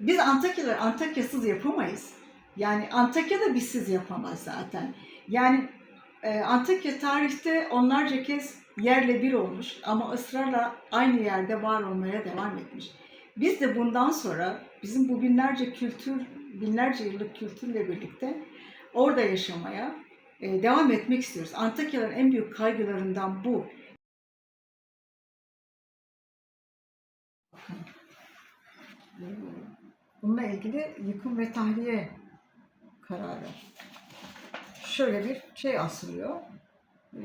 biz Antakyalar Antakya'sız yapamayız. Yani Antakya'da bizsiz yapamaz zaten. Yani e, Antakya tarihte onlarca kez yerle bir olmuş ama ısrarla aynı yerde var olmaya devam etmiş. Biz de bundan sonra bizim bu binlerce kültür, binlerce yıllık kültürle birlikte orada yaşamaya e, devam etmek istiyoruz. Antakyaların en büyük kaygılarından bu. Bununla ilgili yıkım ve tahliye kararı. Şöyle bir şey asılıyor. Ee,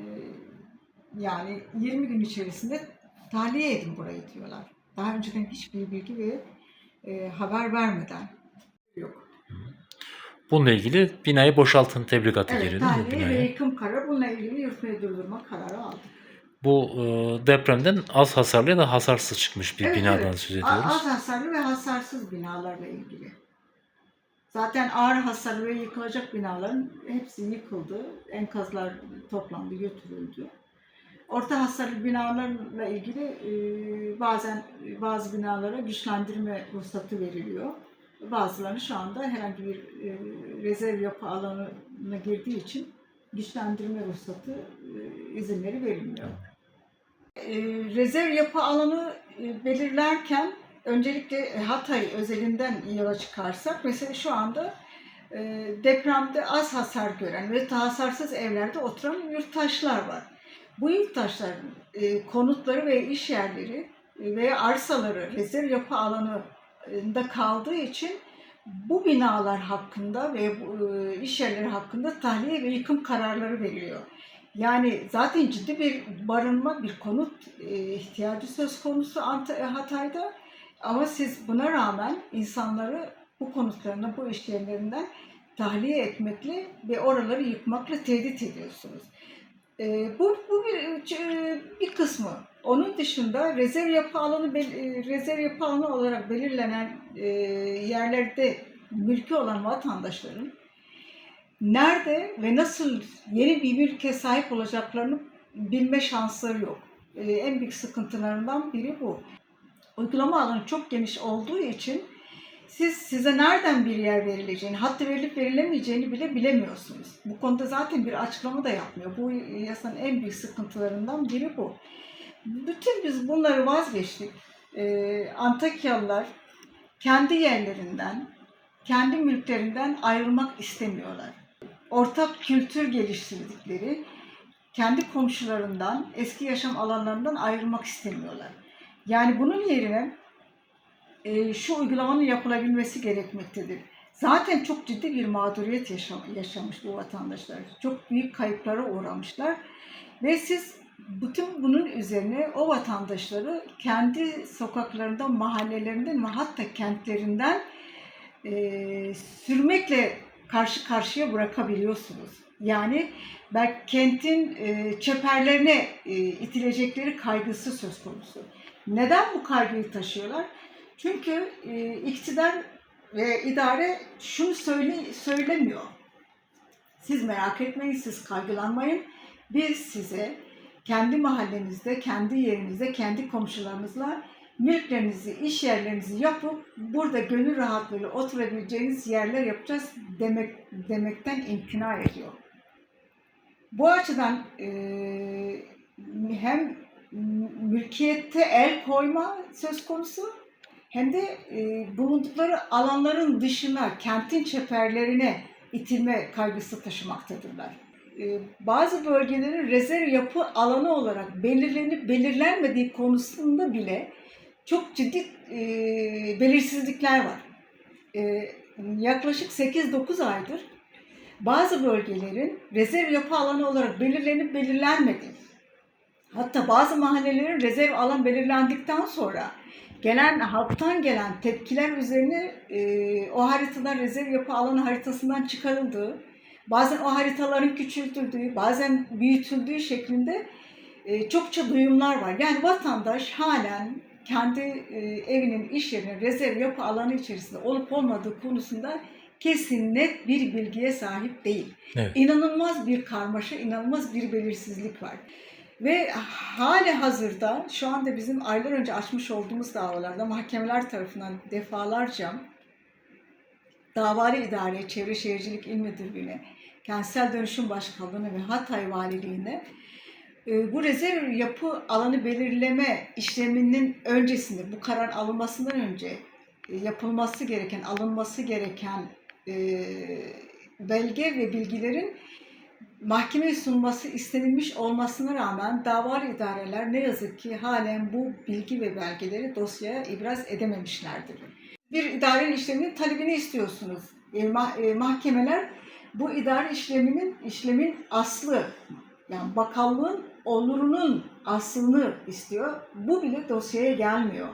yani 20 gün içerisinde tahliye edin burayı diyorlar. Daha önceden hiçbir bilgi ve e, haber vermeden. Yok. Bununla ilgili binayı boşaltın tebligatı Evet, geliyor değil mi tahliye ve yıkım kararı bununla ilgili yürütmeyi durdurma kararı aldı. Bu e, depremden az hasarlı ya da hasarsız çıkmış bir Evet, binadan evet. söz ediyoruz. Az hasarlı ve hasarsız binalarla ilgili. Zaten ağır hasarlı ve yıkılacak binaların hepsi yıkıldı. Enkazlar toplandı, götürüldü. Orta hasarlı binalarla ilgili e, bazen bazı binalara güçlendirme ruhsatı veriliyor. Bazılarını şu anda herhangi bir e, rezerv yapı alanına girdiği için güçlendirme ruhsatı e, izinleri verilmiyor. E, rezerv yapı alanı e, belirlerken öncelikle Hatay özelinden yola çıkarsak mesela şu anda e, depremde az hasar gören ve hasarsız evlerde oturan yurttaşlar var. Bu yurttaşların e, konutları ve iş yerleri e, veya arsaları rezerv yapı alanında kaldığı için bu binalar hakkında ve bu, iş yerleri hakkında tahliye ve yıkım kararları veriliyor. Yani zaten ciddi bir barınma, bir konut e, ihtiyacı söz konusu Ant- Hatay'da. Ama siz buna rağmen insanları bu konutlarına, bu iş yerlerinden tahliye etmekle ve oraları yıkmakla tehdit ediyorsunuz. E, bu bu bir, e, bir kısmı. Onun dışında rezerv yapı alanı e, rezerv yapı alanı olarak belirlenen e, yerlerde mülkü olan vatandaşların nerede ve nasıl yeni bir mülke sahip olacaklarını bilme şansları yok. E, en büyük sıkıntılarından biri bu. Uygulama alanı çok geniş olduğu için siz size nereden bir yer verileceğini, hatta verilip verilemeyeceğini bile bilemiyorsunuz. Bu konuda zaten bir açıklama da yapmıyor. Bu yasanın en büyük sıkıntılarından biri bu. Bütün biz bunları vazgeçtik. Ee, Antakyalılar kendi yerlerinden, kendi mülklerinden ayrılmak istemiyorlar. Ortak kültür geliştirdikleri, kendi komşularından, eski yaşam alanlarından ayrılmak istemiyorlar. Yani bunun yerine e, şu uygulamanın yapılabilmesi gerekmektedir. Zaten çok ciddi bir mağduriyet yaşam, yaşamış bu vatandaşlar. Çok büyük kayıplara uğramışlar. Ve siz bütün bunun üzerine o vatandaşları kendi sokaklarından, mahallelerinden ve hatta kentlerinden e, sürmekle karşı karşıya bırakabiliyorsunuz. Yani belki kentin e, çeperlerine e, itilecekleri kaygısı söz konusu. Neden bu kaygıyı taşıyorlar? Çünkü e, iktidar ve idare şunu söyle, söylemiyor. Siz merak etmeyin, siz kaygılanmayın. Biz size kendi mahallenizde, kendi yerinizde, kendi komşularınızla mülklerinizi, iş yerlerinizi yapıp burada gönül rahatlığıyla oturabileceğiniz yerler yapacağız demek demekten imtina ediyor. Bu açıdan e, hem mülkiyette el koyma söz konusu hem de e, bulundukları alanların dışına, kentin çeperlerine itilme kaygısı taşımaktadırlar. E, bazı bölgelerin rezerv yapı alanı olarak belirlenip belirlenmediği konusunda bile çok ciddi e, belirsizlikler var. E, yaklaşık 8-9 aydır bazı bölgelerin rezerv yapı alanı olarak belirlenip belirlenmediği, hatta bazı mahallelerin rezerv alan belirlendikten sonra gelen halktan gelen tepkiler üzerine e, o haritadan rezerv yapı alanı haritasından çıkarıldığı, bazen o haritaların küçültüldüğü, bazen büyütüldüğü şeklinde e, çokça duyumlar var. Yani vatandaş halen kendi e, evinin, iş yerinin rezerv yapı alanı içerisinde olup olmadığı konusunda kesin net bir bilgiye sahip değil. Evet. İnanılmaz bir karmaşa, inanılmaz bir belirsizlik var. Ve hali hazırda şu anda bizim aylar önce açmış olduğumuz davalarda mahkemeler tarafından defalarca Davari İdare Çevre Şehircilik İl Müdürlüğü'ne, Kentsel Dönüşüm Başkanlığı'na ve Hatay Valiliği'ne bu rezerv yapı alanı belirleme işleminin öncesinde, bu karar alınmasından önce e, yapılması gereken, alınması gereken e, belge ve bilgilerin mahkemeye sunulması istenilmiş olmasına rağmen davalı idareler ne yazık ki halen bu bilgi ve belgeleri dosyaya ibraz edememişlerdir. Bir idarenin işleminin talebini istiyorsunuz. E, mahkemeler bu idare işleminin işlemin aslı yani bakallığın onurunun aslını istiyor. Bu bile dosyaya gelmiyor.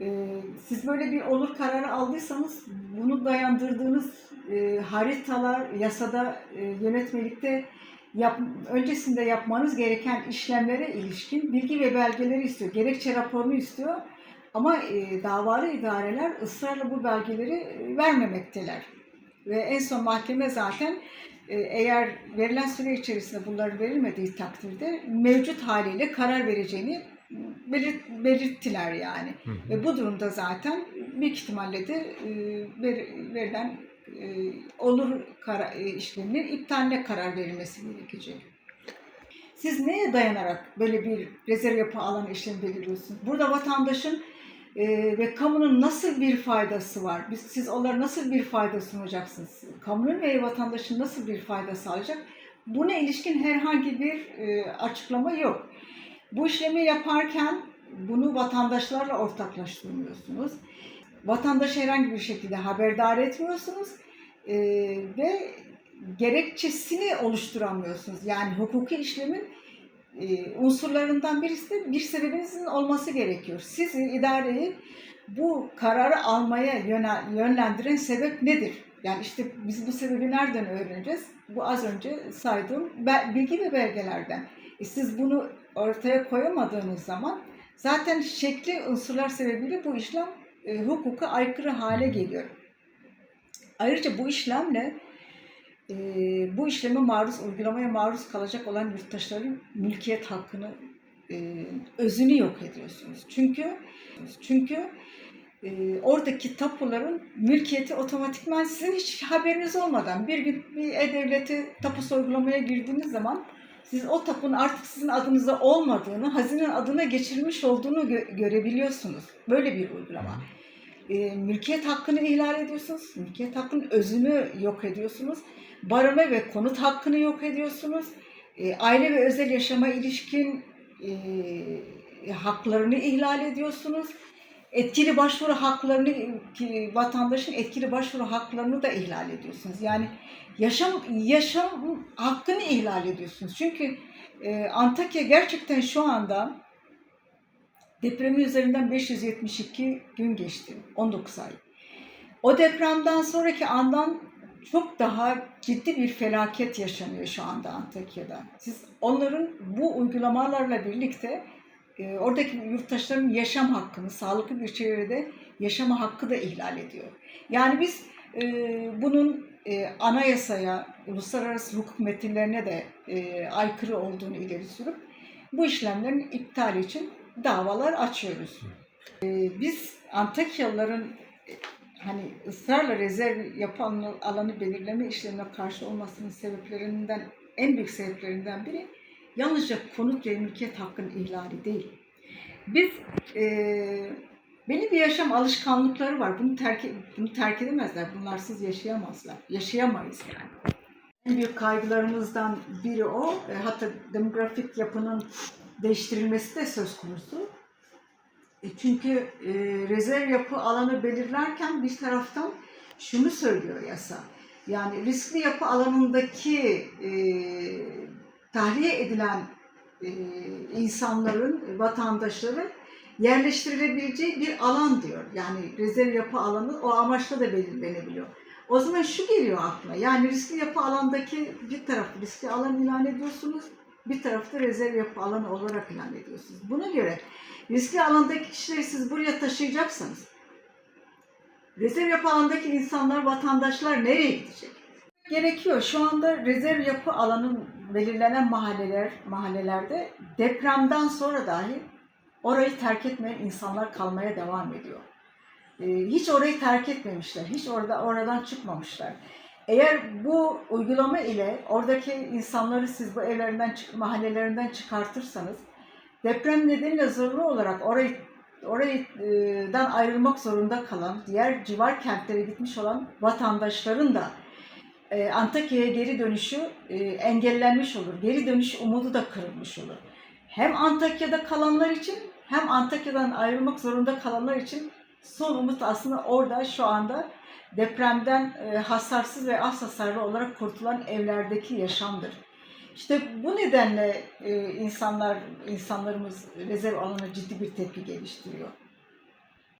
Ee, siz böyle bir olur kararı aldıysanız bunu dayandırdığınız e, haritalar, yasada, e, yönetmelikte yap, öncesinde yapmanız gereken işlemlere ilişkin bilgi ve belgeleri istiyor. Gerekçe raporunu istiyor. Ama e, davalı idareler ısrarla bu belgeleri e, vermemekteler. Ve en son mahkeme zaten e, eğer verilen süre içerisinde bunların verilmediği takdirde mevcut haliyle karar vereceğini belirt, belirttiler yani. Hı hı. Ve bu durumda zaten büyük ihtimalle de e, ver- verilen e, olur kara, e, işleminin iptaline karar verilmesi gerekecek. Siz neye dayanarak böyle bir rezerv yapı alanı işlemi belirliyorsunuz? Burada vatandaşın e, ve kamunun nasıl bir faydası var? Biz, siz onlara nasıl bir fayda sunacaksınız? Kamunun ve vatandaşın nasıl bir fayda sağlayacak? Buna ilişkin herhangi bir e, açıklama yok. Bu işlemi yaparken bunu vatandaşlarla ortaklaştırmıyorsunuz. Vatandaşı herhangi bir şekilde haberdar etmiyorsunuz e, ve gerekçesini oluşturamıyorsunuz. Yani hukuki işlemin e, unsurlarından birisi de bir sebebinizin olması gerekiyor. Siz idareyi bu kararı almaya yönlendiren sebep nedir? Yani işte biz bu sebebi nereden öğreneceğiz? Bu az önce saydığım bilgi ve belgelerden. E siz bunu ortaya koyamadığınız zaman zaten şekli unsurlar sebebiyle bu işlem e, hukuka aykırı hale geliyor. Ayrıca bu işlemle e, bu işleme maruz, uygulamaya maruz kalacak olan yurttaşların mülkiyet hakkını, e, özünü yok ediyorsunuz. Çünkü çünkü e, oradaki tapuların mülkiyeti otomatikman sizin hiç haberiniz olmadan bir gün bir e-devleti tapu uygulamaya girdiğiniz zaman siz o tapunun artık sizin adınıza olmadığını, hazinenin adına geçirilmiş olduğunu gö- görebiliyorsunuz. Böyle bir uygulama. E, mülkiyet hakkını ihlal ediyorsunuz. Mülkiyet hakkının özünü yok ediyorsunuz. Barınma ve konut hakkını yok ediyorsunuz. E, aile ve özel yaşama ilişkin e, haklarını ihlal ediyorsunuz. Etkili başvuru haklarını, ki vatandaşın etkili başvuru haklarını da ihlal ediyorsunuz. Yani yaşam yaşam hakkını ihlal ediyorsunuz. Çünkü e, Antakya gerçekten şu anda depremin üzerinden 572 gün geçti. 19 ay. O depremden sonraki andan çok daha ciddi bir felaket yaşanıyor şu anda Antakya'da. Siz onların bu uygulamalarla birlikte e, oradaki yurttaşların yaşam hakkını, sağlıklı bir çevrede yaşama hakkı da ihlal ediyor. Yani biz e, bunun e, anayasaya, uluslararası hukuk metinlerine de e, aykırı olduğunu ileri sürüp bu işlemlerin iptali için davalar açıyoruz. E, biz Antakyalıların hani ısrarla rezerv yapı alanı, alanı belirleme işlemine karşı olmasının sebeplerinden en büyük sebeplerinden biri yalnızca konut ve mülkiyet hakkının ihlali değil. Biz e, belli bir yaşam alışkanlıkları var. Bunu terk bunu terk edemezler. Bunlarsız yaşayamazlar. Yaşayamayız yani. En büyük kaygılarımızdan biri o. E, hatta demografik yapının değiştirilmesi de söz konusu. E, çünkü e, rezerv yapı alanı belirlerken bir taraftan şunu söylüyor yasa. Yani riskli yapı alanındaki e, tahliye edilen e, insanların, vatandaşların yerleştirilebileceği bir alan diyor. Yani rezerv yapı alanı o amaçla da belirlenebiliyor. O zaman şu geliyor akla. Yani riskli yapı alandaki bir taraf riskli alan ilan ediyorsunuz. Bir tarafta rezerv yapı alanı olarak ilan ediyorsunuz. Buna göre riskli alandaki kişileri siz buraya taşıyacaksanız rezerv yapı alandaki insanlar, vatandaşlar nereye gidecek? Gerekiyor. Şu anda rezerv yapı alanın belirlenen mahalleler, mahallelerde depremden sonra dahi orayı terk etmeyen insanlar kalmaya devam ediyor. e, hiç orayı terk etmemişler. Hiç orada oradan çıkmamışlar. Eğer bu uygulama ile oradaki insanları siz bu evlerinden, mahallelerinden çıkartırsanız deprem nedeniyle zorunlu olarak orayı oraydan ayrılmak zorunda kalan, diğer civar kentlere gitmiş olan vatandaşların da Antakya'ya geri dönüşü engellenmiş olur. Geri dönüş umudu da kırılmış olur. Hem Antakya'da kalanlar için hem Antakya'dan ayrılmak zorunda kalanlar için son umut aslında orada şu anda depremden e, hasarsız ve az hasarlı olarak kurtulan evlerdeki yaşamdır. İşte bu nedenle e, insanlar insanlarımız rezerv alanına ciddi bir tepki geliştiriyor.